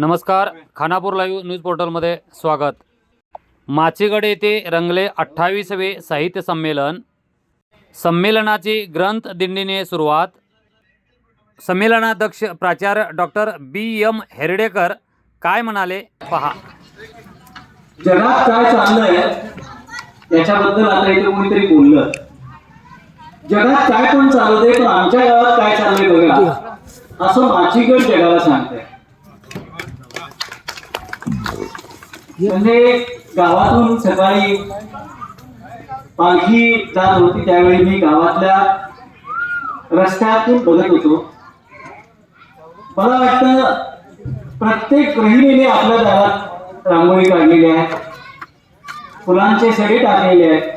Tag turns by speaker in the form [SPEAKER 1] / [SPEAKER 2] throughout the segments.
[SPEAKER 1] नमस्कार Khanapur live news पोर्टलमध्ये स्वागत. माचीगड येथे रंगले अठ्ठावीसवे साहित्य संमेलन. संमेलनाची ग्रंथ दिंडीने सुरुवात. संमेलनाध्यक्ष प्राचार्य डॉक्टर बी एम हेर्डेकर काय म्हणाले पहा.
[SPEAKER 2] जगात काय चाललंय त्याच्याबद्दल आता इथे कोणीतरी बोललं. जगात काय पण चालू दे पण आमच्या गावात काय चाललंय बघा. असं माचीगड जगाला सांगते म्हणजे गावातून सकाळी पालखी जात होती त्यावेळी मी गावातल्या रस्त्यातून बघत होतो. मला वाटतं प्रत्येक गृहिणीने आपल्या दारात रांगोळी काढलेली आहे फुलांचे सडे टाकलेले आहेत.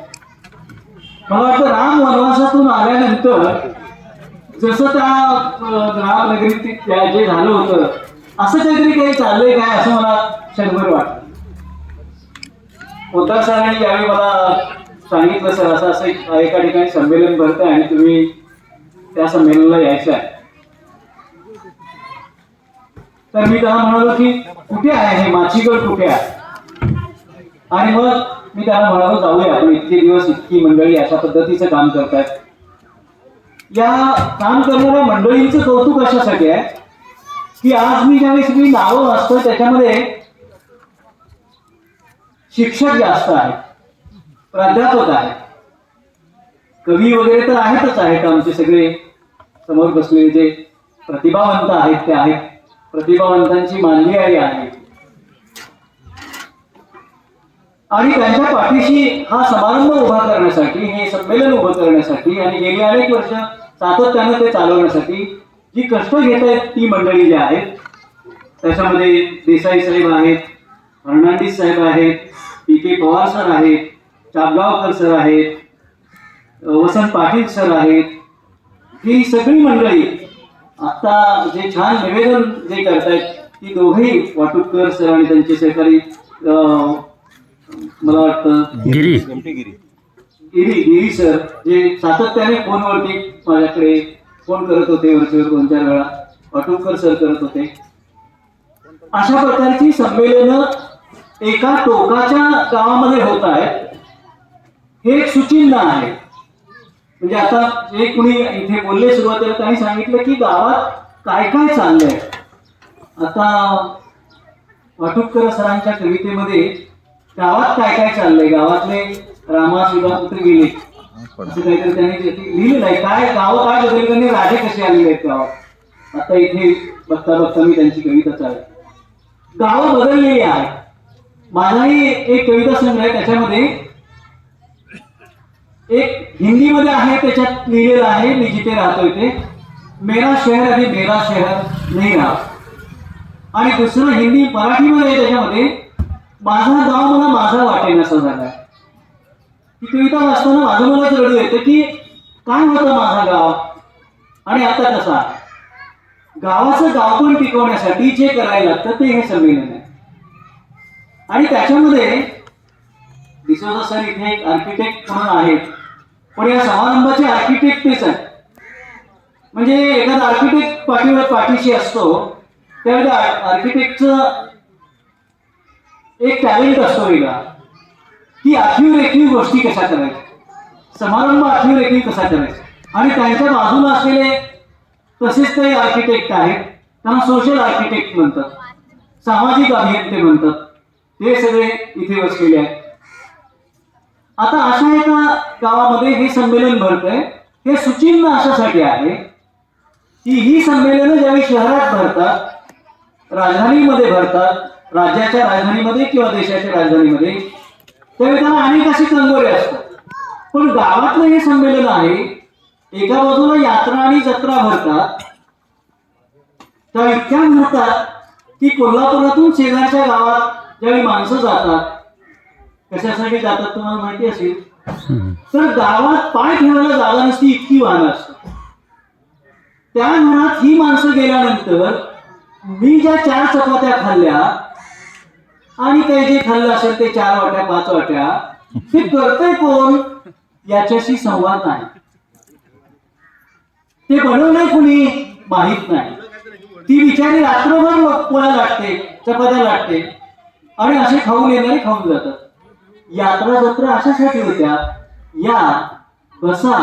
[SPEAKER 2] मला वाटतं राम वनवासातून आल्यानंतर जसं त्या अं, रामनगरीत जे झालं होतं असं काहीतरी काही चाललंय काय असं मला क्षणभर वाटतं. उद्धव सरांनी यावेळी मला सांगितलं सर असं असं एका ठिकाणी संमेलन भरतं आणि तुम्ही त्या संमेलनाला यायचं आहे. तर मी त्याला म्हणालो की कुठे आहे हे? माचीगड कुठे आहे? आणि मग मी त्याला म्हणालो जाऊया आपण इतके दिवस इतकी मंडळी अशा पद्धतीचं काम करतायत. या काम करणाऱ्या मंडळींचं कौतुक अशासाठी आहे की आज मी ज्यावेळेस मी नावं वाचतो त्याच्यामध्ये शिक्षक जास्त आहेत. प्राध्यापक आहेत. कवी वगैरे तर आहेतच आहेत आमचे सगळे. समोर बसलेले जे प्रतिभावंत आहेत ते आहेत. प्रतिभावंतांची मानली आहे. आणि त्यांच्या पाठीशी हा समारंभ उभा करण्यासाठी हे संमेलन उभं करण्यासाठी आणि गेली अनेक वर्ष सातत्यानं ते चालवण्यासाठी जी कष्ट घेत आहेत ती मंडळी जी आहेत त्याच्यामध्ये देसाई साहेब आहेत फर्नांडिस साहेब आहेत पी के पवार सर आहेत चापगावकर सर आहेत वसंत पाटील सर आहेत ही सगळी मंडळी आता जे छान निवेदन जे करतायत ती दोघेही वाटुककर सर आणि त्यांचे सहकारी अं, मला वाटतं
[SPEAKER 1] गिरी.
[SPEAKER 2] गिरी. गिरी सर जे सातत्याने फोनवरती माझ्याकडे फोन करत होते वरचेवर दोन चार वेळा वाटुककर सर करत होते. अशा प्रकारची संमेलनं एका टोकाच्या गावामध्ये होत आहे. हे एक सुचिन्ह आहे. म्हणजे आता जे कुणी इथे बोलले सुरुवातीला त्यांनी सांगितलं की गावात काय काय चाललंय. आता वाटुककर सरांच्या कवितेमध्ये गावात काय काय चाललंय? गावातले रामा शिवापुत्र गेले. असं काहीतरी त्यांनी लिहिलेलं आहे. काय गाव काय बदल त्यांनी राजे कसे आलेले आहेत गावात? आता इथे बघता बघता मी त्यांची कविता चालली गावं बदललेली आहे माझाही एक कविता संग्रह आहे त्याच्यामध्ये. एक हिंदीमध्ये आहे त्याच्यात लिहिलेलं आहे मी जिथे राहतोय ते मेरा शहर आणि मेरा शहर नाही राहत. आणि दुसरं हिंदी मराठीमध्ये आहे त्याच्यामध्ये माझा गाव मला माझा वाटेन असं झालं ही कविता वाचताना माझं मलाच रडू येतं की काय होतं माझा गाव? आणि आता कसा? गावाचं गाव पण टिकवण्यासाठी जे करायला लागतं ते हे संमेलन आहे. आणि त्याच्यामध्ये डिसोजा सर इथे एक आर्किटेक्ट म्हणून आहेत पण या समारंभाचे आर्किटेक्ट तेच आहेत म्हणजे एखादा आर्किटेक्ट पाठीवर पाठीशी असतो त्यावेळी आर्किटेक्टचं एक टॅलेंट असतो वेगळा. की आखीव रेखीव गोष्टी कशा करायच्या? समारंभ आखीव रेखीव कसा करायचा? आणि त्यांच्या बाजूला असलेले तसेच ते आर्किटेक्ट आहेत त्यांना सोशल आर्किटेक्ट म्हणतात सामाजिक अभियंते म्हणतात. हे सगळे इथे बसलेले आहेत. आता अशा एका गावामध्ये हे संमेलन भरतंय. हे सुचिन्ह अशासाठी आहे की ही संमेलनं ज्यावेळी शहरात भरतात राजधानीमध्ये भरतात राज्याच्या राजधानीमध्ये किंवा देशाच्या राजधानीमध्ये त्यावेळी त्यांना अनेक असे कंगोरे असतात. पण गावातलं हे संमेलन आहे एका बाजूला यात्रा आणि जत्रा भरतात. त्या इतक्या भरतात की कोल्हापुरातून शेजारच्या गावात ज्यावेळी माणसं जातात कशासाठी जातात तुम्हाला माहिती असेल? तर गावात पाय ठेवायला जागा नसती इतकी वाहनं असतात. त्या घरात ही माणसं गेल्यानंतर मी ज्या चार चपात्या खाल्ल्या आणि काही जे खाल्लं असेल ते चार वाट्या पाच वाट्या ते करतंय कोण? याच्याशी संवाद नाही. ते बनवलंय कुणी? माहीत नाही. ती बिचारी रात्रभर पोळ्या लाटते चपात्या लाटते. आणि असे खाऊन येणारे खाऊन जातात. यात्रा जत्रा अशासाठी होत्या. या बसा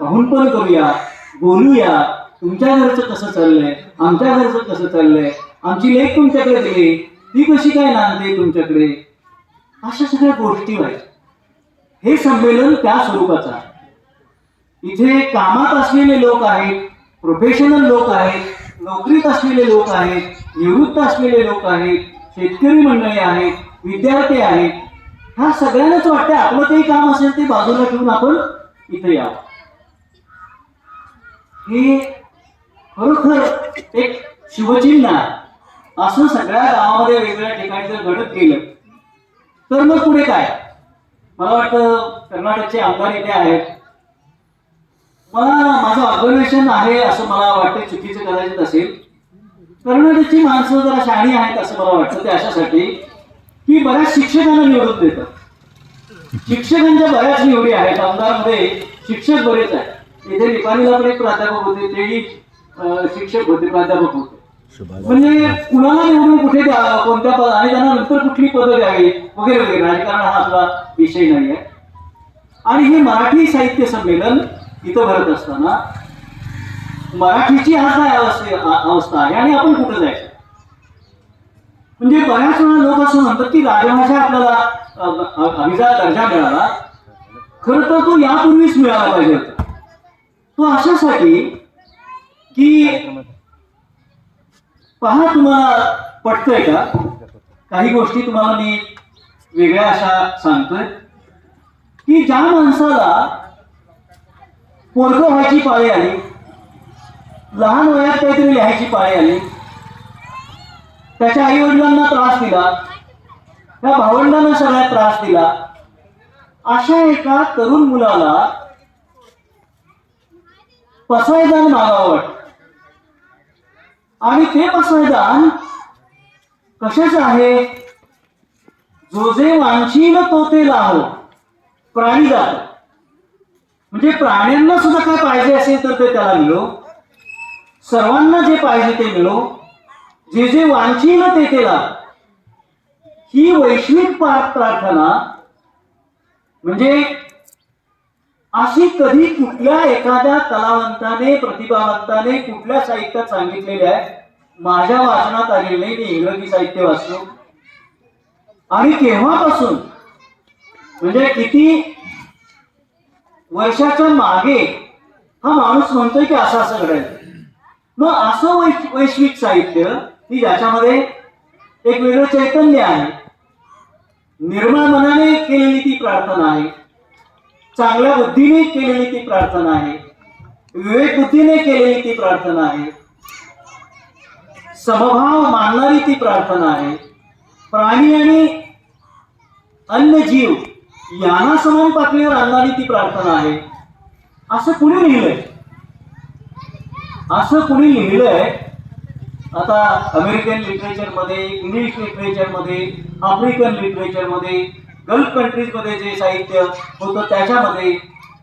[SPEAKER 2] पाहून पण करूया. बोलूया तुमच्या घरचं कसं चाललंय? आमच्या घरचं कसं चाललंय? आमची लेख तुमच्याकडे दिली. ती कशी काय नांदते तुमच्याकडे? अशा सगळ्या गोष्टी व्हायच्या. हे संमेलन त्या स्वरूपाचं आहे. इथे कामात असलेले लोक आहेत प्रोफेशनल लोक आहेत नोकरीत असलेले लोक आहेत निवृत्त असलेले लोक आहेत शेतकरी मंडळी आहेत विद्यार्थी आहेत ह्या सगळ्यांनाच वाटतं आपलं काही काम असेल ते बाजूला ठेवून आपण इथे यावं. हे खरोखर एक शिवचिन्ह आहे. असं सगळ्या गावामध्ये वेगवेगळ्या ठिकाणी जर घडत गेलं तर मग पुढे काय? मला वाटतं कर्नाटकचे आमदार इथे आहेत. मला माझं ऑर्गनायझेशन आहे असं मला वाटतं चुकीचं कदाचित असेल. कर्नाटकची माणसं जरा शहाणी आहेत असं मला वाटतं ते अशासाठी की बऱ्याच शिक्षकांना निवडून देतात. शिक्षकांच्या बऱ्याच निवडी आहेत. आमदारमध्ये शिक्षक बरेच आहेत. इथे निपाणीला पण एक प्राध्यापक होते तेही शिक्षक होते प्राध्यापक होते. म्हणजे कुणाला निवडून कुठे कोणत्या पद आणि त्यांना नंतर कुठली पदं द्यावी वगैरे वगैरे. राजकारण हा आपला विषय नाही आहे आणि हे मराठी साहित्य संमेलन इथं भरत असताना मराठीची हा काय अवस्था आहे? आणि आपण कुठं जायचं? म्हणजे बऱ्याच वेळा लोक असं म्हणतात की राजभाषा आपल्याला अभिजा दर्जा मिळाला. खरं तर तो यापूर्वीच मिळाला पाहिजे होता. तो अशासाठी की पहा तुम्हाला पटतंय का? काही गोष्टी तुम्हाला मी वेगळ्या अशा सांगतोय. की ज्या माणसाला पोरग व्हायची पाळी आली लहान वयात काहीतरी लिहायची पाळी आली. त्याच्या आई वडिलांना त्रास दिला. त्या भावंडांना सगळ्यात त्रास दिला. अशा एका तरुण मुलाला पसायदान मागावं. आणि ते पसायदान कसेच आहे? जो जे वांशील तो ते लाहो. प्राणी जातो म्हणजे प्राण्यांना सुद्धा काय पाहिजे असेल तर ते त्याला मिळो सर्वांना जे पाहिजे ते मिळो. जे जे वांछील ते केला ही वैश्विक प्रार्थना म्हणजे अशी कधी कुठल्या एखाद्या कलावंताने प्रतिभावंताने कुठल्या साहित्यात सांगितलेल्या आहे? माझ्या वाचनात आलेले नाही मी इंग्रजी साहित्य वाचलो. आणि केव्हापासून? म्हणजे किती वर्षाच्या मागे हा माणूस म्हणतोय की असं असं घडायचं मग असं वैश वैश्विक साहित्य की ज्याच्यामध्ये एक वेगळं चैतन्य आहे. निर्मळ मनाने केलेली ती प्रार्थना आहे. चांगल्या बुद्धीने केलेली ती प्रार्थना आहे. विवेक बुद्धीने केलेली ती प्रार्थना आहे. समभाव मानणारी ती प्रार्थना आहे. प्राणी आणि अन्य जीव यांना समान पातळीवर आणणारी ती प्रार्थना आहे. असं कुणी लिहिलंय? असं कुणी लिहिलंय? आता अमेरिकन लिटरेचरमध्ये इंग्लिश लिटरेचरमध्ये आफ्रिकन लिटरेचरमध्ये गल्फ कंट्रीजमध्ये जे साहित्य होतं त्याच्यामध्ये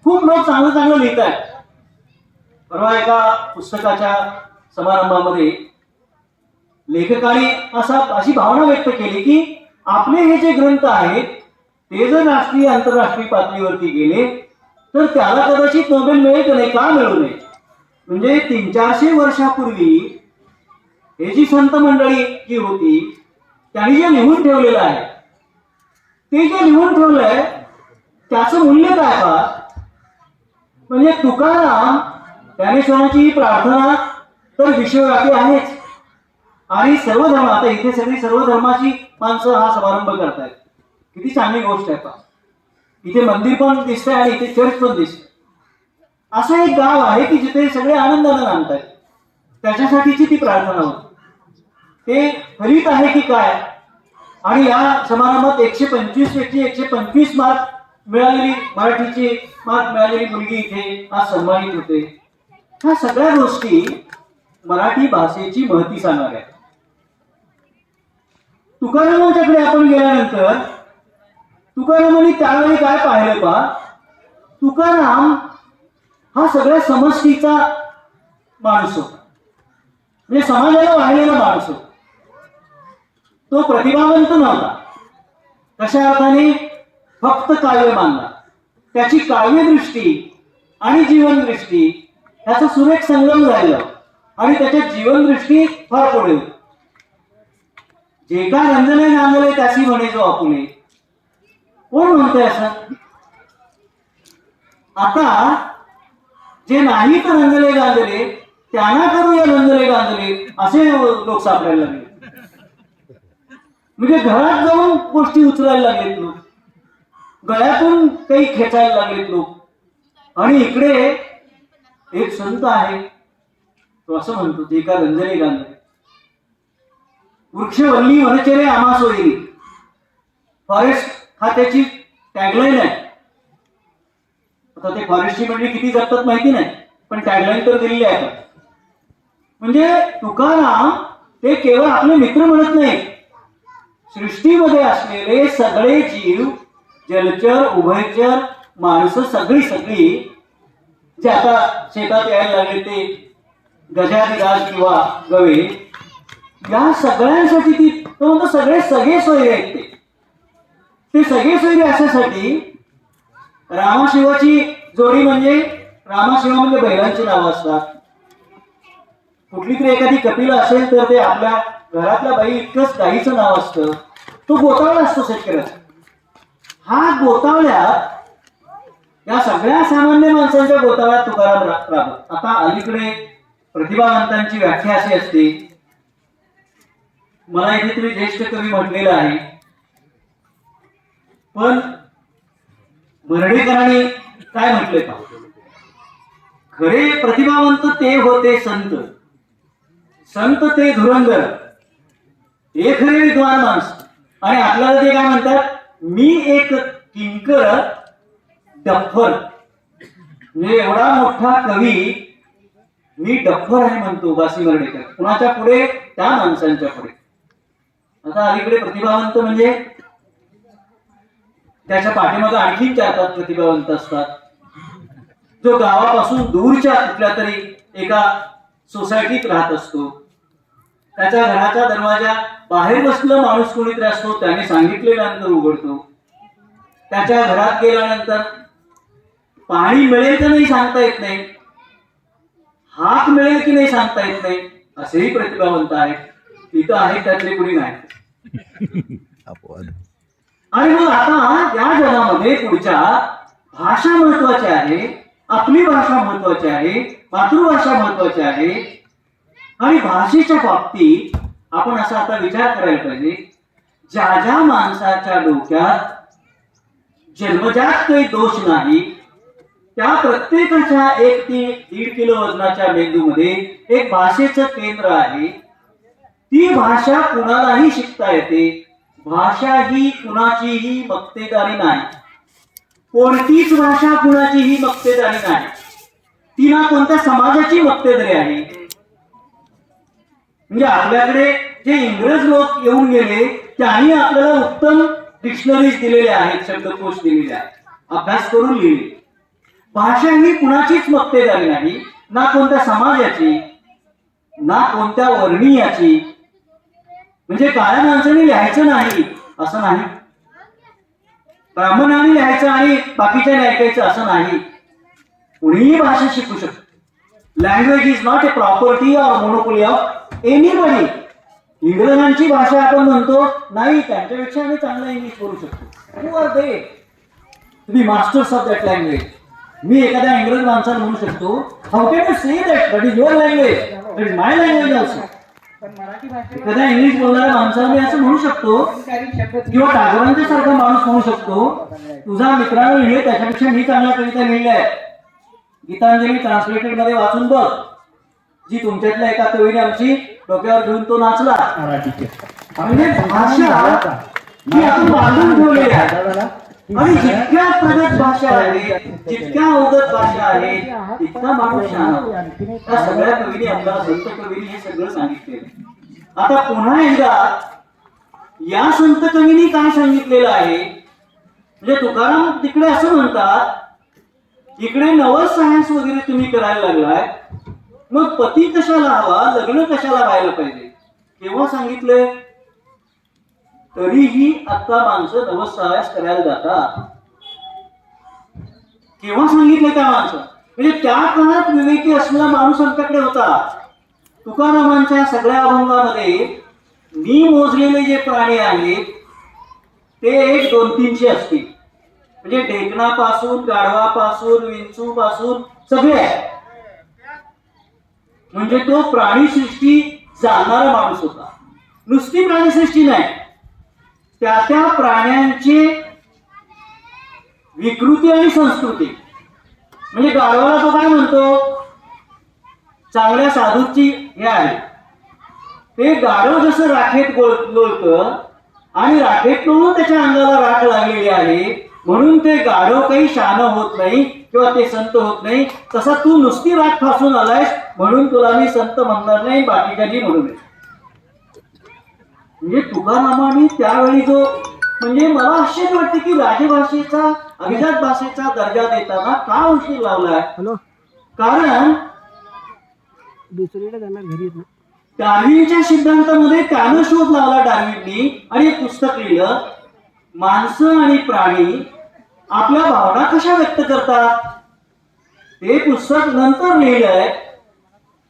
[SPEAKER 2] खूप लोक चांगलं चांगलं लिहित आहेत परवा एका पुस्तकाच्या समारंभामध्ये लेखकाने असा अशी भावना व्यक्त केली की आपले हे जे ग्रंथ आहेत ते जर राष्ट्रीय आंतरराष्ट्रीय पातळीवरती गेले तर त्याला कदाचित नोबेल मिळेल का नाही का मिळू नये? म्हणजे तीन चारशे वर्षापूर्वी हे जी संत मंडळी जी होती त्यांनी जे लिहून ठेवलेलं आहे ते जे लिहून ठेवलंय त्याचं मूल्य काय का म्हणजे तुकाराम ज्ञानेश्वरांची प्रार्थना तर विश्वव्यापी आहेच. आणि सर्व धर्म आता इथे सगळी सर्व धर्माची माणसं हा समारंभ करतायत. किती चांगली गोष्ट आहे का इथे मंदिर पण दिसतंय आणि इथे चर्च पण दिसतंय. असं एक गाव आहे की जिथे सगळे आनंदानं नांदतायत त्याच्यासाठीची ती प्रार्थना होती. ते फलित आहे की काय? आणि या समारंभात एकशे पंचवीस पैकी एकशे पंचवीस मार्क मिळालेली मराठीची मार्क मिळालेली मुलगी इथे आज सन्मानित होते. ह्या सगळ्या गोष्टी मराठी भाषेची महती सांगणार आहे तुकारामाच्याकडे आपण गेल्यानंतर तुकारामाने त्यावेळी काय पाहिलं पा तुकाराम हा सगळ्या समष्टीचा माणूस होता. म्हणजे समाजाला वाहिलेला माणूस होता. तो प्रतिभावंत नव्हता. कशा अर्थाने फक्त काव्य मानला. त्याची काव्यदृष्टी आणि जीवनदृष्टी ह्याचा सुरेख संगम झालेला आणि त्याच्या जीवनदृष्टी फार पुढे जे का रंजने नांदले त्याची म्हणे जो आपुले. कोण म्हणतोय असं? आता जे नाही तर रंजले गांजले त्यांना करूया रंजले गांजले असे लोक सापडायला लागले. म्हणजे घरात जाऊन गोष्टी उचलायला लागलेत लोक. गळ्यातून काही खेचायला लागलेत लोक. आणि इकडे एक संत आहे. तो असं म्हणतो ते का रंजने गांधले वृक्षवल्ली वनचरे आम्हा होईल फॉरेस्ट खात्याची टॅगलाईन आहे. आता ते फॉरेस्टची मंडळी म्हणजे किती जपतात माहिती नाही पण टॅगलाईन तर दिलेली आहे. म्हणजे तुकाराम ते केवळ आपले मित्र म्हणत नाही. सृष्टीमध्ये असलेले सगळे जीव जलचर उभयचर माणसं सगळी सगळी जे आता शेतात यायला लागले ते गजाधिराज किंवा गवे या सगळ्यांसाठी ती तो म्हणतो सगळे सगळे सोयरे आहेत ते. ते सगळे सोयरे अशासाठी रामाशिवाची जोडी म्हणजे रामाशिवा म्हणजे बैलांची नावं असतात. कुठली तरी एखादी कपिला असेल तर ते आपल्या घरातल्या बाई इतकंच गाईचं नाव असतं. तो गोतावळा असतो शेतकऱ्याचा. हा गोतावळ्यात या सगळ्या सामान्य माणसांच्या गोतावळ्यात तुकाराम रा- राबत आता अलीकडे प्रतिभावंतांची व्याख्या अशी असते. मला इथे तुम्ही ज्येष्ठ कवी म्हटलेलं आहे. पण बर्डेकरांनी काय म्हटलंय का खरे प्रतिभावंत ते होते संत. संत ते धुरंधर. ते खरे विद्वान माणस. आणि आपल्याला ते काय म्हणतात? मी एक किंकर डफ्फर म्हणजे एवढा मोठा कवी मी डफर आहे म्हणतो बासी मर्डेकर कुणाच्या पुढे? त्या माणसांच्या पुढे. आता अलीकडे प्रतिभावंत म्हणजे त्याच्या पाठीमागे आणखी चार पाच प्रतिभावंत असतात. जो गावापासून दूरच्या कुठल्या तरी एका सोसायटीत राहत असतो. त्याच्या घराचा दरवाजा बाहेर बसलेला माणूस कोणीतरी असतो त्याने सांगितलेल्यानंतर उघडतो. त्याच्या घरात गेल्यानंतर पाणी मिळेल तर नाही सांगता येत नाही. हात मिळेल की नाही सांगता येत नाही. असेही प्रतिभावंत आहेत. इथं आहे त्यातले कुणी नाही आणि मग आता या जगामध्ये पुढच्या भाषा महत्वाची आहे आपली भाषा महत्वाची आहे मातृभाषा महत्वाची आहे आणि भाषेच्या बाबतीत आपण असा आता विचार करायला पाहिजे ज्या ज्या माणसाच्या डोक्यात जन्मजात काही दोष नाही त्या प्रत्येकाच्या एक ते दीड किलो वजनाच्या मेंदूमध्ये एक भाषेचं केंद्र आहे. ती भाषा कुणालाही शिकता येते भाषा ही कुणाचीही मक्तेदारी नाही. कोणतीच भाषा कुणाचीही मक्तेदारी नाही. ती ना कोणत्या समाजाची मक्तेदारी आहे? म्हणजे आपल्याकडे जे इंग्रज लोक येऊन गेले त्यांनी आपल्याला उत्तम डिक्शनरीज दिलेल्या आहेत शब्दकोश दिलेले आहेत. अभ्यास करून लिहिले. भाषा ही कुणाचीच मक्तेदारी नाही ना कोणत्या समाजाची ना कोणत्या वर्णीयाची म्हणजे काळ्या माणसाने लिहायचं नाही असं नाही. ब्राह्मणाने लिहायचं आणि बाकीच्या ऐकायचं असं नाही. कुणीही भाषा शिकू शकतो language is not a property or monopoly of anybody इंग्रजांची भाषा आपण म्हणतो नाही त्यांच्यापेक्षा आम्ही चांगला इंग्लिश बोलू शकतो. हू आर दे तुम्ही मास्टर्स ऑफ दॅट लँग्वेज मी एखाद्या इंग्रज माणसाला म्हणू शकतो how can you say that that is your language that is my language also एखाद्या इंग्लिश बोलणाऱ्या माणसाला मी असं म्हणू शकतो
[SPEAKER 3] काही शब्द
[SPEAKER 2] किंवा टागोरांच्या सारखा माणूस म्हणू शकतो तुझा मित्रानं लिहिले त्याच्यापेक्षा मी चांगल्या कविता लिहिल्या आहेत गीतांजली ट्रान्सलेटेडमध्ये वाचून बघ जी तुमच्यातल्या एका कवीने आमची डोक्यावर घेऊन तो नाचला. म्हणजे भाषा ही आपण बांधून ठेवलेली आहे. आणि जितक्या प्रगत भाषा आहे जितक्या अवगत भाषा आहे तितका माणूस त्या सगळ्या कवीने आपल्याला संत कवीने हे सगळं सांगितले आता पुन्हा एकदा या संत कवीने काय सांगितलेलं आहे? म्हणजे तुकाराम तिकडे असं म्हणतात इकडे नवस सायन्स वगैरे तुम्ही करायला लागलाय मग पती कशाला हवा लग्न कशाला व्हायला पाहिजे? केव्हा सांगितलंय? तरीही आता माणसं नवसायास करायला जातात. केव्हा सांगितलं त्या माणसं? म्हणजे त्या काळात विवेकी असलेला माणूस आमच्याकडे होता. तुकारामांच्या सगळ्या अभंगामध्ये मी मोजलेले जे प्राणी आहेत ते एक दोन तीनशे असतील. म्हणजे ढेकणापासून गाढवापासून विंचू पासून सगळे आहे म्हणजे तो प्राणीसृष्टी जाणणारा माणूस होता. नुसती प्राणीसृष्टी नाही. त्या त्या प्राण्यांची विकृती आणि संस्कृती. म्हणजे गाढवाला तो काय म्हणतो? चांगल्या साधूची हे आहे. ते गाढव जसं राखेत गोल लोळतं आणि राखेत लोळून त्याच्या अंगाला राख लागलेली आहे म्हणून ते गाढव काही शान होत नाही किंवा ते संत होत नाही तसा तू नुसती राख फासून आलायस म्हणून तुला मी संत म्हणणार नाही बाकीच्या म्हणून नये. म्हणजे तुकारामाने त्यावेळी जो म्हणजे मला आश्चर्य वाटते की राजभाषेचा अभिजात भाषेचा दर्जा देताना का उशीर लावलाय? कारण
[SPEAKER 3] दुसरीकडे जाणार घरी येत
[SPEAKER 2] डार्विनच्या सिद्धांतामध्ये त्यानं शोध लावला डार्विननी आणि एक पुस्तक लिहिलं माणसं आणि प्राणी आपल्या भावना कशा व्यक्त करतात? ते पुस्तक नंतर लिहिलंय.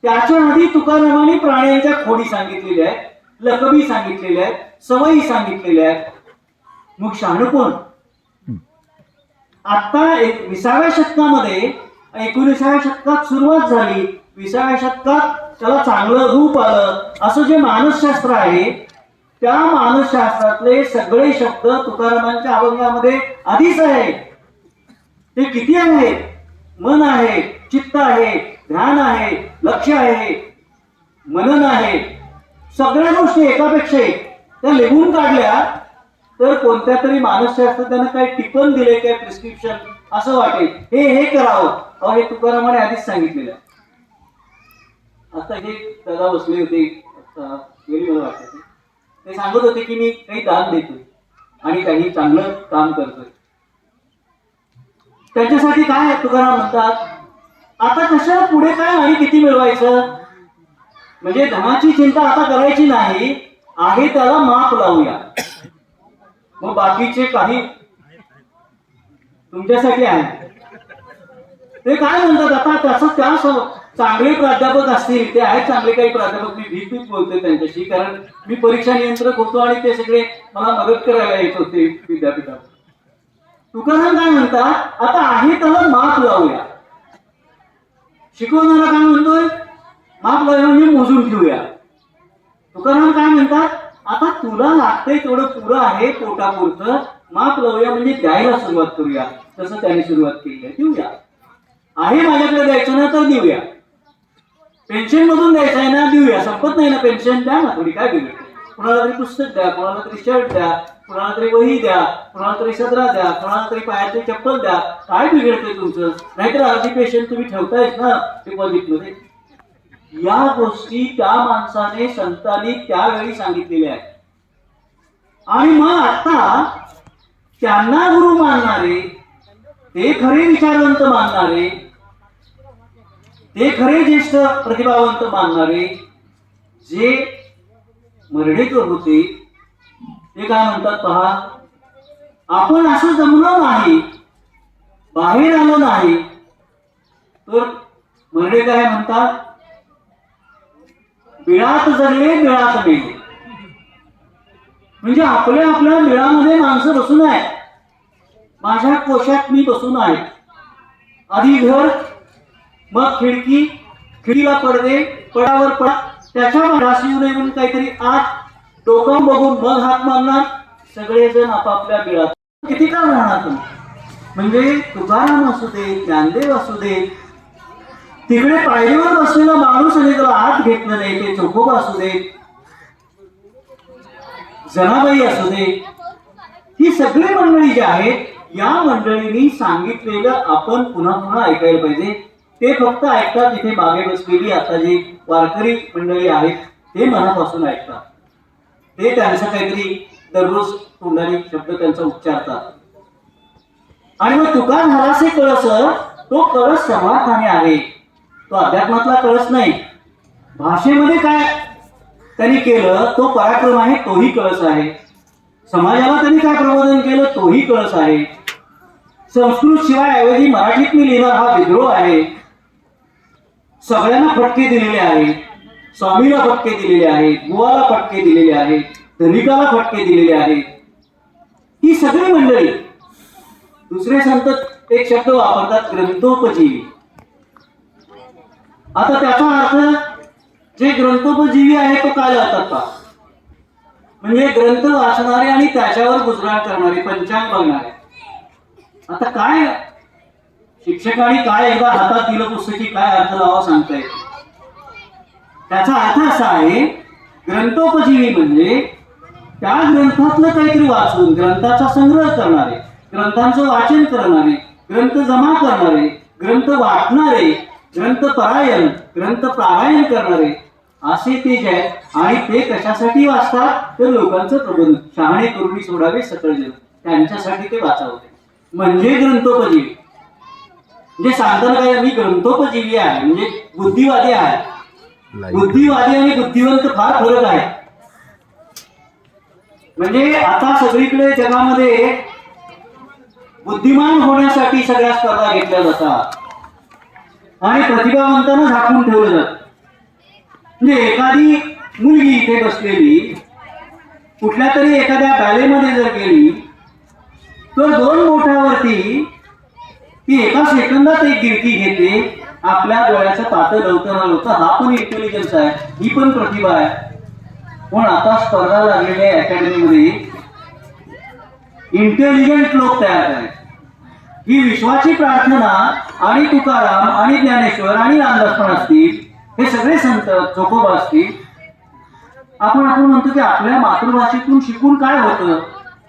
[SPEAKER 2] त्याच्या आधी तुकारामाने प्राण्यांच्या खोडी सांगितलेल्या आहेत. लकबी सांगितलेल्या आहेत सवयी सांगितलेल्या आहेत. मग शहाणं कोण आता एक विसाव्या शतकामध्ये एकोणीसाव्या शतकात सुरुवात झाली. विसाव्या शतकात त्याला चांगलं रूप आलं. असं जे मानसशास्त्र आहे त्या मानसशास्त्रातले सगळे शब्द तुकारामांच्या अभंगामध्ये आधीच आहेत. ते किती आहेत मन आहे चित्त आहे ध्यान आहे लक्ष आहे मनन आहे. सगळ्या गोष्टी एकापेक्षा एक त्या लिहून काढल्या तर कोणत्या तरी मानसशास्त्रज्ञानं काही टिपण दिले काय प्रिस्क्रिप्शन असं वाटेल. हे हे करावं. अहो हे तुकारामाने आधीच सांगितलेलं आता हे दादा बसले होते आता मला वाटत ते. सांगत होते की मी काही दान देतोय आणि काही चांगलं काम करतोय. त्याच्यासाठी काय तुकाराम म्हणतात आता कशा पुढे काय आणि किती मिळवायचं? म्हणजे धनाची चिंता आता करायची नाही आहे त्याला माप लावूया. मग बाकीचे काही तुमच्यासाठी आहे. ते काय म्हणतात आता? त्याचं त्या चांगले प्राध्यापक असतील ते आहेत चांगले काही प्राध्यापक. मी भीतीच बोलतोय त्यांच्याशी कारण मी परीक्षा नियंत्रक होतो आणि ते सगळे मला मदत करायला येत होते विद्यापीठात तुकाराम काय म्हणतात? आता आहे त्याला माप लावूया. शिकवणारा काय म्हणतोय? माप लावूया मोजून ठेवूया तुकाराम काय म्हणतात? आता तुला लागतंय तेवढं पुरं आहे पोटापुरतं. माप लावूया म्हणजे द्यायला सुरुवात करूया. तसं त्याने सुरुवात केली. आहे देऊया आहे माझ्याकडे द्यायचं ना तर देऊया. पेन्शन मधून द्यायचं आहे ना देऊया. संपत नाही ना पेन्शन द्या ना थोडी काय देऊया कुणाला तरी पुस्तक द्या कुणाला तरी शर्ट द्या कुणाला तरी वही द्या कुणाला तरी सदरा द्या कुणाला तरी पायाचे चप्पल द्या. काय बिघडतंय तुमचं? नाहीतर अर्धी पेशंट तुम्ही ठेवतायच ना डिपॉझिटमध्ये. या गोष्टी त्या माणसाने संतांनी त्यावेळी सांगितलेल्या आहेत. आणि मग आता त्यांना गुरु मानणारे ते खरे विचारवंत मानणारे ते खरे ज्येष्ठ प्रतिभावंत मानणारे जे मर्ढेकर होते ते काय म्हणतात पहा? आपण असं जमलो नाही बाहेर आलो नाही तर मर्डे काय म्हणतात? बिळात जगले बिळात मेले म्हणजे आपल्या आपल्या बिळामध्ये माणसं बसून आहे माझ्या कोशात मी बसून आहे. आधी घर मग खिडकी खिडीला पडदे पडावर पडा. त्याच्या घास येऊ नये म्हणून काहीतरी आत डोकं बघून मग हात मारणार. सगळेजण आपापल्या बिळात किती काळ राहणार तुम्ही? म्हणजे तुकाराम असू दे ज्ञानदेव असू दे तिकडे पायरीवर बसलेला माणूस आणि त्याला आत घेतलं नाही ते चोखोबा असू दे जनाबाई असू दे ही सगळी मंडळी जी आहेत या मंडळींनी सांगितलेलं आपण पुन्हा पुन्हा ऐकायला पाहिजे. ते फक्त ऐकतात इथे मागे बसलेली आता जी वारकरी मंडळी आहेत ते मनापासून ऐकतात. ते त्यांचं काहीतरी दररोज तोंडाने शब्द त्यांचा उच्चारतात. आणि मग तुका हरासे कळस तो कळस समाधानी आहे. तो अध्यात्मातला कळस नाही. भाषेमध्ये काय त्यांनी केलं तो पराक्रम आहे तोही कळस आहे. समाजाला त्यांनी काय प्रबोधन केलं तोही कळस आहे. संस्कृत शिवाय ऐवजी मराठीत मी लिहिणार हा विद्रोह आहे. सगळ्यांना फटके दिलेले आहे. स्वामीला फटके दिलेले आहे गुवाला फटके दिलेले आहे धनिकाला फटके दिलेले आहे. ही सगळी मंडळी दुसरे संत एक शब्द वापरतात ग्रंथोपजीवी. आता त्याचा अर्थ जे ग्रंथोपजीवी आहे तो काय जातात का? म्हणजे ग्रंथ वाचणारे आणि त्याच्यावर गुजरात करणारे पंचांग बघणारे. आता काय शिक्षकांनी काय एकदा हातात दिलं पुस्तकी काय अर्थ लावा सांगता येत त्याचा अर्थ असा आहे ग्रंथोपजीवी म्हणजे त्या ग्रंथातलं काहीतरी वाचून ग्रंथाचा संग्रह करणारे ग्रंथांचं वाचन करणारे ग्रंथ जमा करणारे ग्रंथ वाटणारे ग्रंथ परायण ग्रंथ पारायण करणारे असे ते जे आहेत आणि ते कशासाठी वाचतात? तर लोकांचं प्रबंध शहाणे करुणी सोडावे सकळ जग. त्यांच्यासाठी ते वाचवते. म्हणजे ग्रंथोपजीवी. म्हणजे सांगताना काय मी ग्रंथोपजीवी आहे म्हणजे बुद्धिवादी आहे. बुद्धिवादी आणि बुद्धिवंत फार फरक आहे. म्हणजे आता सगळीकडे जगामध्ये बुद्धिमान होण्यासाठी सगळ्या स्पर्धा घेतल्या जातात. आणि प्रतिभावंतांना झाकून ठेवलं जात. म्हणजे एखादी मुलगी इथे बसलेली कुठल्या तरी एखाद्या बॅलेमध्ये जर गेली तर दोन मोठ्यावरती ती एका सेकंदात एक गिरकी घेते. आपल्या डोळ्याचं पातळ लवकर होतं हा पण इंटेलिजन्स आहे ही पण प्रतिभा आहे. पण आता स्पर्धा लागलेल्या अकॅडमीमध्ये इंटेलिजंट लोक तयार आहेत. ही विश्वाची प्रार्थना आणि तुकाराम आणि ज्ञानेश्वर आणि रामदास पण असतील हे सगळे संत चोकोबा असतील. आपण आपण म्हणतो की आपल्या मातृभाषेतून शिकून काय होतं?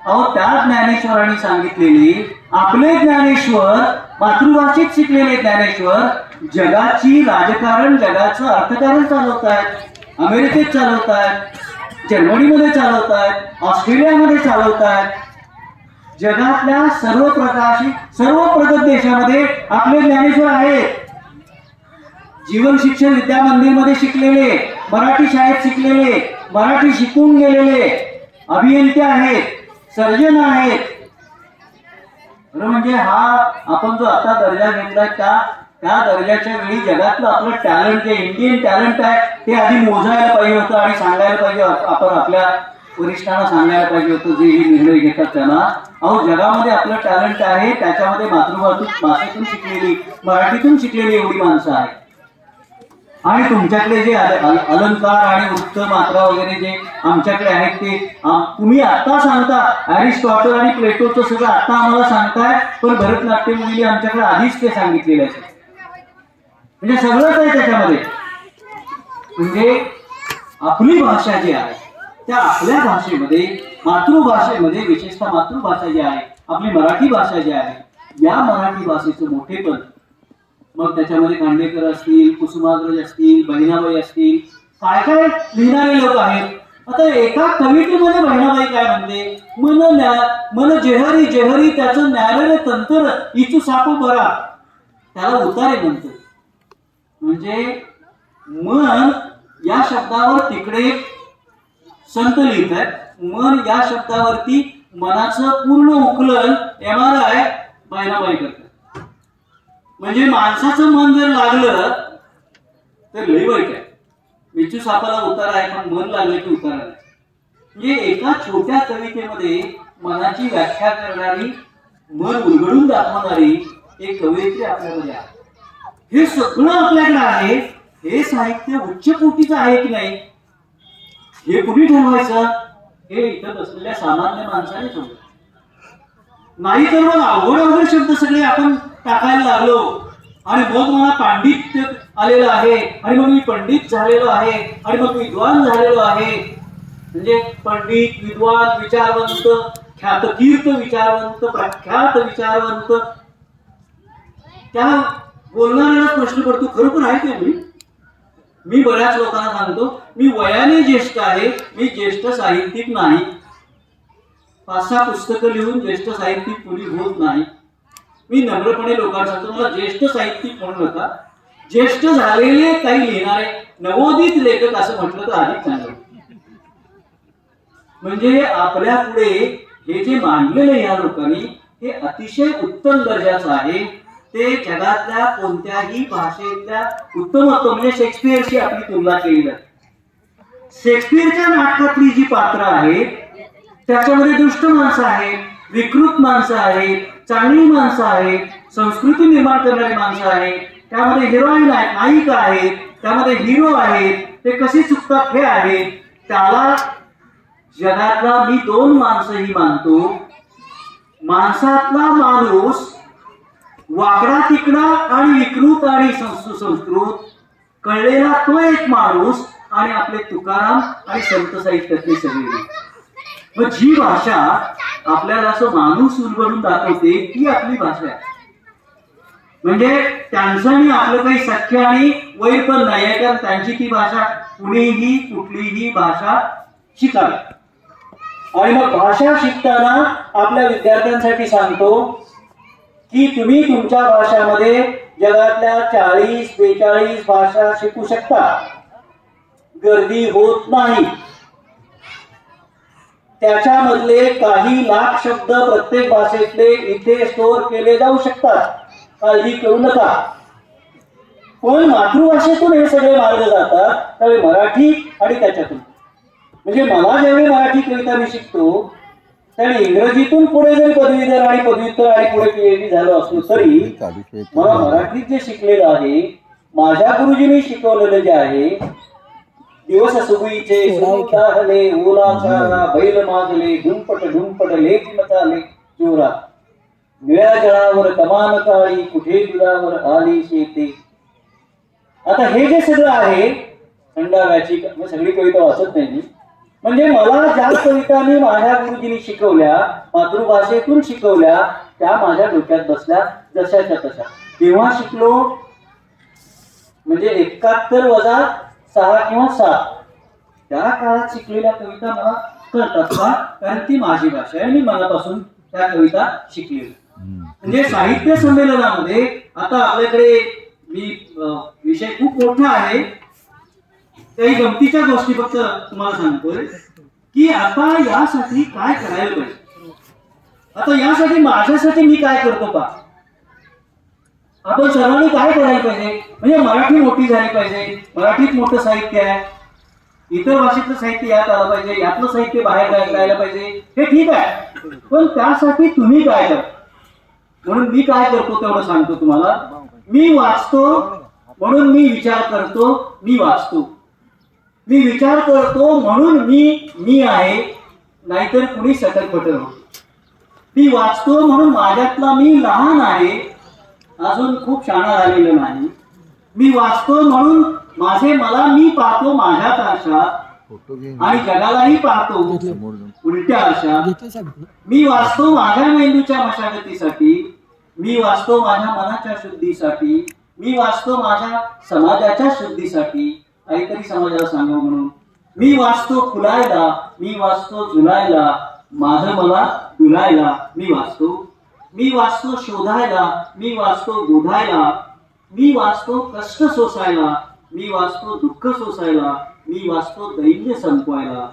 [SPEAKER 2] अहो त्या ज्ञानेश्वरांनी सांगितलेले आपले ज्ञानेश्वर मातृभाषेत शिकलेले ज्ञानेश्वर जगाची राजकारण जगाचं अर्थकारण चालवत आहेत अमेरिकेत चालवत आहेत जर्मनीमध्ये चालवत आहेत ऑस्ट्रेलियामध्ये चालवत आहेत जगातल्या सर्व प्रकाशी सर्व प्रगत देशामध्ये आपले ज्ञानेश्वर आहेत. जीवन शिक्षण विद्या मंदिरमध्ये शिकलेले मराठी शाळेत शिकलेले मराठी शिकून गेलेले अभियंते आहेत सर्जन आहेत. खरं म्हणजे हा आपण जो आता दर्जा घेतला त्या त्या दर्जाच्या वेळी जगातलं आपलं टॅलेंट जे इंडियन टॅलेंट आहे ते आधी मोजायला पाहिजे होतं आणि सांगायला पाहिजे आपण आपल्या वरिष्ठांना सांगायला पाहिजे होतं जे हे निर्णय घेतात त्यांना. अहो जगामध्ये आपलं टॅलेंट आहे त्याच्यामध्ये मातृभाषेतून भाषेतून शिकलेली मराठीतून शिकलेली एवढी माणसं आहेत. आणि तुमच्याकडे जे अलंकार आणि वृत्त मात्रा वगैरे जे आमच्याकडे आहेत ते तुम्ही आता सांगता अरिस्टॉटल आणि प्लेटोचं सगळं आता आम्हाला सांगताय पण भरतनाट्यम मुली आमच्याकडे आधीच ते सांगितलेलं आहे. म्हणजे सगळंच आहे त्याच्यामध्ये. म्हणजे आपली भाषा जी आहे त्या आपल्या भाषेमध्ये मातृभाषेमध्ये विशेषतः मातृभाषा जी आहे आपली मराठी भाषा जी आहे या मराठी भाषेचं मोठेपण. मग त्याच्यामध्ये खांडेकर असतील कुसुमाग्रज असतील बहिणाबाई असतील काय काय लिहिणारे लोक आहेत. आता एका कवितेमध्ये बहिणाबाई काय म्हणते? मन न्या मन जेहरी जेहरी त्याचं न्यायालय तंत्र इचू सापू बरा. त्याला उतारे म्हणतो. म्हणजे मन या शब्दावर तिकडे संत लिहित आहे. मन या शब्दावरती मनाचं पूर्ण उकलन एम आर आय बहिणाबाई करतात. म्हणजे माणसाचं मन जर लागलं तर लई वाईट आहे. विचू सापाला उतारा आहे पण मन लागलं की उतारा नाही. म्हणजे एका छोट्या कवितेमध्ये मनाची व्याख्या करणारी मन उलगडून दाखवणारी एक कवयित्री आपल्यामध्ये आहे. हे सगळं आपल्याकडे आहे. हे साहित्य उच्च कोटीचं आहे की नाही? हे कुणी ठरवायचं हे इथं बसलेल्या सामान्य माणसाने ठरवायचं नाही तर मग अवघड अवघड शब्द सगळे आपण टाकायला लागलो. आणि मग मला पांडित्य आलेलं आहे. आणि मग मी पंडित झालेलो आहे. आणि मग विद्वान झालेलो आहे. म्हणजे पंडित विद्वान विचारवंत ख्यातकीर्त विचारवंत प्रख्यात विचारवंत. त्या बोलणाऱ्याला प्रश्न पडतो. खरोखर आहे का मी? मी बऱ्याच लोकांना सांगतो मी वयाने ज्येष्ठ आहे मी ज्येष्ठ साहित्यिक नाही. पाच सहा पुस्तकं लिहून ज्येष्ठ साहित्यिक कुणी होत नाही. मी नम्रपणे लोकांना सांगतो मला ज्येष्ठ साहित्यिक म्हणू नका. ज्येष्ठ झालेले काही लिहिणारे नवोदित लेखक असं म्हटलं तर अधिक चांगलं. म्हणजे आपल्या पुढे हे जे मांडलेलं या लोकांनी हे अतिशय उत्तम दर्जाचं आहे. ते जगातल्या कोणत्याही भाषेतल्या उत्तमत्व म्हणजे शेक्सपियरशी आपली तुलना केली जाते. शेक्सपियरच्या नाटकातली जी पात्र आहेत त्याच्यामध्ये दुष्ट माणसं आहेत विकृत माणसं आहेत चांगली माणसं आहेत संस्कृती निर्माण करणारी माणसं आहेत त्यामध्ये हिरोईन आहेत नायिका आहेत त्यामध्ये हिरो आहेत ते कशी चुकतात हे आहेत त्याला जगातला मी दोन माणसंही मानतो. माणसातला माणूस वाकडा तिकडा आणि विकृत आणि सुसंस्कृत कळलेला तो एक माणूस आणि आपले तुकाराम आणि संत साहित्यातले सगळे. मग जी भाषा आपल्याला असं माणूस उलगडून दाखवते ती आपली भाषा आहे. म्हणजे त्यांचं आणि आपलं काही सख्य आणि वैर पण नाही आहे कारण त्यांची ती भाषा कुणीही कुठलीही भाषा शिकावी. आणि मग भाषा शिकताना आपल्या विद्यार्थ्यांसाठी सांगतो की तुम्ही तुमच्या भाषामध्ये जगातल्या चाळीस बेचाळीस भाषा शिकू शकता. गर्दी होत नाही. त्याच्यामधले काही लाख शब्द प्रत्येक भाषेतले इथे स्टोअर केले जाऊ शकतात. काळजी करू नका. पण मातृभाषेतून हे सगळे मार्ग जातात त्यावेळी मराठी आणि त्याच्यातून. म्हणजे मला ज्यावेळी मराठी कविता मी शिकतो त्यावेळी इंग्रजीतून पुढे जरी पदवीधर आणि पदव्युत्तर आणि पुढे पीएचडी झालो असलो तरी मला मराठीत जे शिकलेलं आहे माझ्या गुरुजींनी शिकवलेलं जे आहे दिवस सुगीचे सुताहले ओला चाला बैल माजले डुंपट डुंपट लेख मचाले जोरा. निळ्या जळावर कमान काळी कुठे दुधावर आली शेते. आता हे जे सगळं आहे थंडाव्याची मी सगळी कविता वाचत नाही मी. म्हणजे मला ज्या कविता मी माझ्या गुरुजींनी शिकवल्या मातृभाषेतून शिकवल्या त्या माझ्या डोक्यात बसल्या जशाच्या तशा. तेव्हा शिकलो म्हणजे एकाहत्तर वजा सहा किंवा सात. त्या काळात शिकलेल्या कविता मला कळत असतात कारण ती माझी भाषा आहे मी मनापासून त्या कविता शिकलेल्या म्हणजे साहित्य संमेलनामध्ये आता आपल्याकडे मी विषय खूप मोठा आहे. काही गमतीच्या गोष्टी फक्त तुम्हाला सांगतोय की आता यासाठी काय करायला पाहिजे? आता यासाठी माझ्यासाठी मी काय करतो पा आपण सर्वांनी काय करायला पाहिजे? म्हणजे मराठी मोठी झाली पाहिजे. मराठीत मोठं साहित्य आहे. इतर भाषेतलं साहित्य यात आलं पाहिजे. यातलं साहित्य बाहेर जायला पाहिजे. हे ठीक आहे. पण त्यासाठी तुम्ही काय करा? म्हणून मी काय करतो तेवढं सांगतो तुम्हाला. मी वाचतो म्हणून मी विचार करतो मी वाचतो. मी विचार करतो म्हणून मी मी आहे नाहीतर कुणी सटकपटल होतो मी वाचतो म्हणून माझ्यातला मी लहान आहे अजून खूप शाणा झालेलो नाही. मी वाचतो म्हणून माझे मला मी पाहतो माझ्याच आरशात आणि जगालाही पाहतो उलट्या
[SPEAKER 3] साहेब
[SPEAKER 2] मी वाचतो माझ्या मेंदूच्या मशागतीसाठी. मी वाचतो माझ्या मनाच्या शुद्धीसाठी. मी वाचतो माझ्या समाजाच्या शुद्धीसाठी. काहीतरी समाजाला सांगावं म्हणून मी वाचतो फुलायला मी वाचतो झुलायला माझ मला डुलायला मी वाचतो मी वाचतो शोधायला मी वाचतो बोधायला मी वाचतो कष्ट सोसायला मी वाचतो दुःख सोसायला मी वाचतो दैन्य संपवायला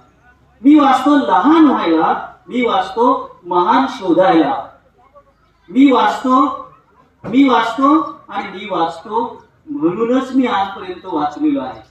[SPEAKER 2] मी वाचतो लहान व्हायला मी वाचतो महान शोधायला मी वाचतो मी वाचतो आणि मी वाचतो म्हणूनच मी आजपर्यंत वाचलेलो आहे